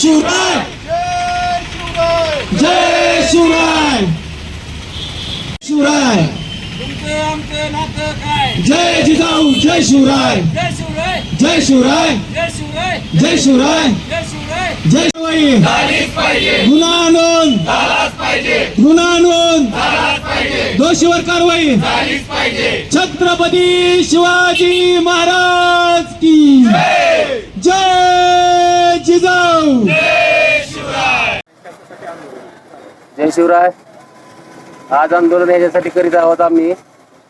शिवराय जय शिवराय शिवराय तुमचं आमचं नातं काय? जय जिजाऊ जय शिवराय! जय शिवराय! जय शिवराय! जय शिवराय! जय शिवराय! जय शिवराय! जय शिवाई गुन्हा नोंद गुन्हा नोंद दोषीवर कारवाई! छत्रपती शिवाजी महाराज की! जय जिजाऊ! जय शिवराय. आज आंदोलन ह्याच्यासाठी करीत आहोत आम्ही.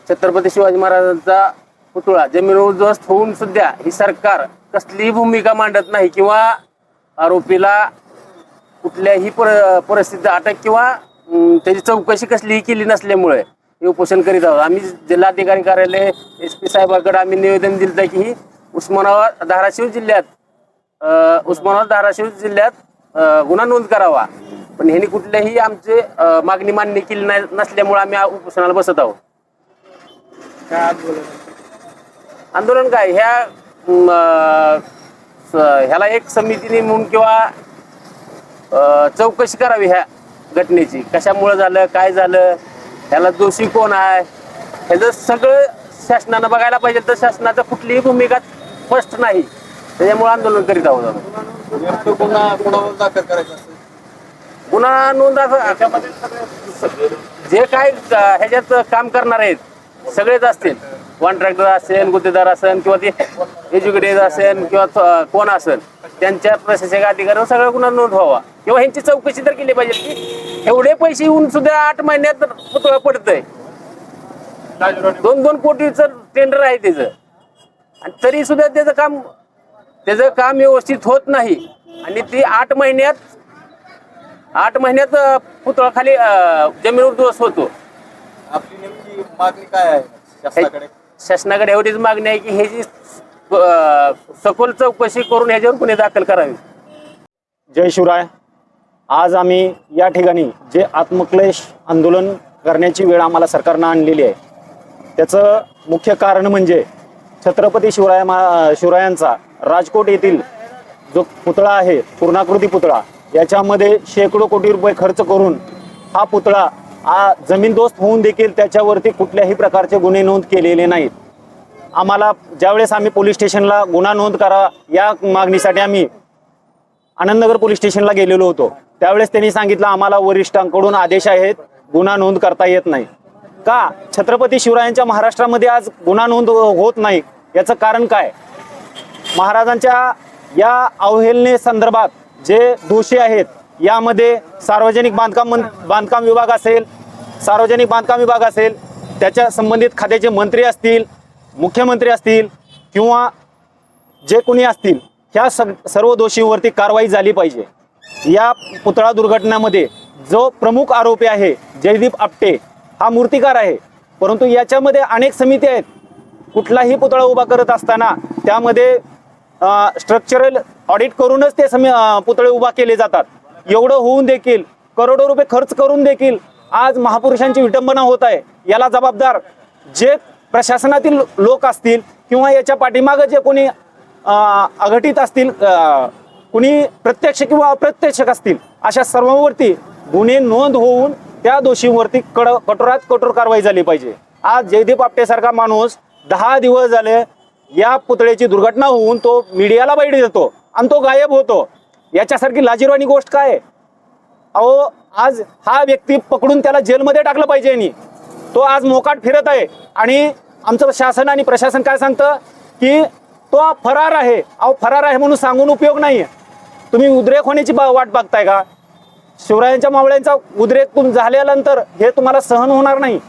छत्रपती शिवाजी महाराजांचा पुतळा जमीन उद्ध्वस्त होऊन सुद्धा ही सरकार कसलीही भूमिका मांडत नाही किंवा आरोपीला कुठल्याही पर परिस्थितीत अटक किंवा त्याची चौकशी कसलीही केली नसल्यामुळे हे उपोषण करीत आहोत. आम्ही जिल्हाधिकारी कार्यालय एस पी साहेबाकडे आम्ही निवेदन दिलं की ही उस्मानाबाद धाराशिव जिल्ह्यात अ, उस्मानाबाद धाराशिव जिल्ह्यात अ, गुन्हा नोंद करावा. पण ह्यांनी कुठल्याही आमचे अ, मागणी मान्य केली नाही नसल्यामुळे आम्ही आ- उपोषणाला बसत आहोत. आंदोलन काय? ह्या म, स- ह्याला एक समिती नेमून किंवा अ, चौकशी करावी ह्या घटनेची. कशामुळे झालं काय झालं ह्याला दोषी कोण आहे? ह्याचं सगळं शासनानं बघायला पाहिजे तर शासनाचं कुठलीही भूमिका स्पष्ट नाही. त्याच्यामुळे आंदोलन करीत आहोत आम्ही नेमकं गुन्हा कोणावर दाखल करायचा असेल गुन्हा नोंद असं- जे काय अ, ह्याच्यात काम करणार आहेत सगळेच असतील. कॉन्ट्रॅक्टर असेल गुत्तेदार असेल किंवा ते एज्युकेटेड असेल किंवा थ- कोण असेल त्यांच्या प्रशासक अधिकाऱ्यांवर सगळं गुन्हा नोंद व्हावा. किंवा ह्यांची चौकशी तर केली पाहिजे की एवढे पैसे येऊन सुद्धा आठ महिन्यात पुतळा पडतंय. दोन दोन कोटीचं टेंडर आहे त्याचं. आणि तरी सुद्धा त्याचं काम त्याचं काम व्यवस्थित होत नाही. आणि ती आठ महिन्यात आठ महिन्यात पुतळा खाली जमिनीवर दिवस होतो. आपली नेमकी मागणी काय आहे शासनाकडे? शासनाकडे एवढीच मागणी आहे की ह्याची अ, सखोल चौकशी करून ह्याच्यावर गुन्हे दाखल करावे. जय शिवराय. आज आम्ही या ठिकाणी जे आत्मक्लेश आंदोलन करण्याची वेळ आम्हाला सरकारनं आणलेली आहे त्याचं मुख्य कारण म्हणजे छत्रपती शिवराय मा शिवरायांचा राजकोट येथील जो पुतळा आहे पूर्णाकृती पुतळा याच्यामध्ये शेकडो कोटी रुपये खर्च करून हा पुतळा आ जमीनदोस्त होऊन देखील त्याच्यावरती कुठल्याही प्रकारचे गुन्हे नोंद केलेले नाहीत. आम्हाला ज्यावेळेस आम्ही पोलीस स्टेशनला गुन्हा नोंद करा या मागणीसाठी आम्ही आनंदनगर पोलीस स्टेशनला गेलेलो होतो. त्यावेळेस त्यांनी सांगितलं आम्हाला वरिष्ठांकडून आदेश आहेत गुन्हा नोंद करता येत नाही. का? छत्रपती शिवरायांच्या महाराष्ट्रामध्ये आज गुन्हा नोंद होत नाही याचं कारण काय? महाराजांच्या या अवहेलने संदर्भात जे दोषी आहेत यामध्ये सार्वजनिक बांधकाम बांधकाम विभाग असेल सार्वजनिक बांधकाम विभाग असेल त्याच्या संबंधित खात्याचे मंत्री असतील मुख्यमंत्री असतील किंवा जे कोणी असतील ह्या सग सर्व दोषींवरती कारवाई झाली पाहिजे. या पुतळा दुर्घटनेमध्ये जो प्रमुख आरोपी आहे जयदीप आपटे हा मूर्तिकार आहे. परंतु याच्यामध्ये अनेक समिती आहेत. कुठलाही पुतळा उभा करत असताना त्यामध्ये स्ट्रक्चरल ऑडिट करूनच ते समी पुतळे उभा केले जातात. एवढं होऊन देखील करोडो रुपये खर्च करून देखील आज महापुरुषांची विटंबना होत आहे. याला जबाबदार जे प्रशासनातील लोक असतील किंवा याच्या पाठीमागं जे कोणी अघटित असतील कुणी प्रत्यक्ष किंवा अप्रत्यक्ष असतील अशा सर्वांवरती गुन्हे नोंद होऊन त्या दोषींवरती कड कठोरात कठोर कारवाई झाली पाहिजे. आज जयदीप आपटेसारखा माणूस दहा दिवस झाले या पुतळ्याची दुर्घटना होऊन तो मीडियाला बैठ देतो आणि तो गायब होतो. याच्यासारखी लाजीरवाणी गोष्ट काय? आहे अहो आज हा व्यक्ती पकडून त्याला जेलमध्ये टाकलं पाहिजे यांनी. तो आज मोकाट फिरत आहे आणि आमचं शासन आणि प्रशासन काय सांगतं? की तो फरार आहे. अहो फरार आहे म्हणून सांगून उपयोग नाही आहे तुम्ही उद्रेक होण्याची बा- वाट बघताय का? शिवरायांच्या मावळ्यांचा उद्रेक तुम झाल्यानंतर हे तुम्हाला सहन होणार नाही.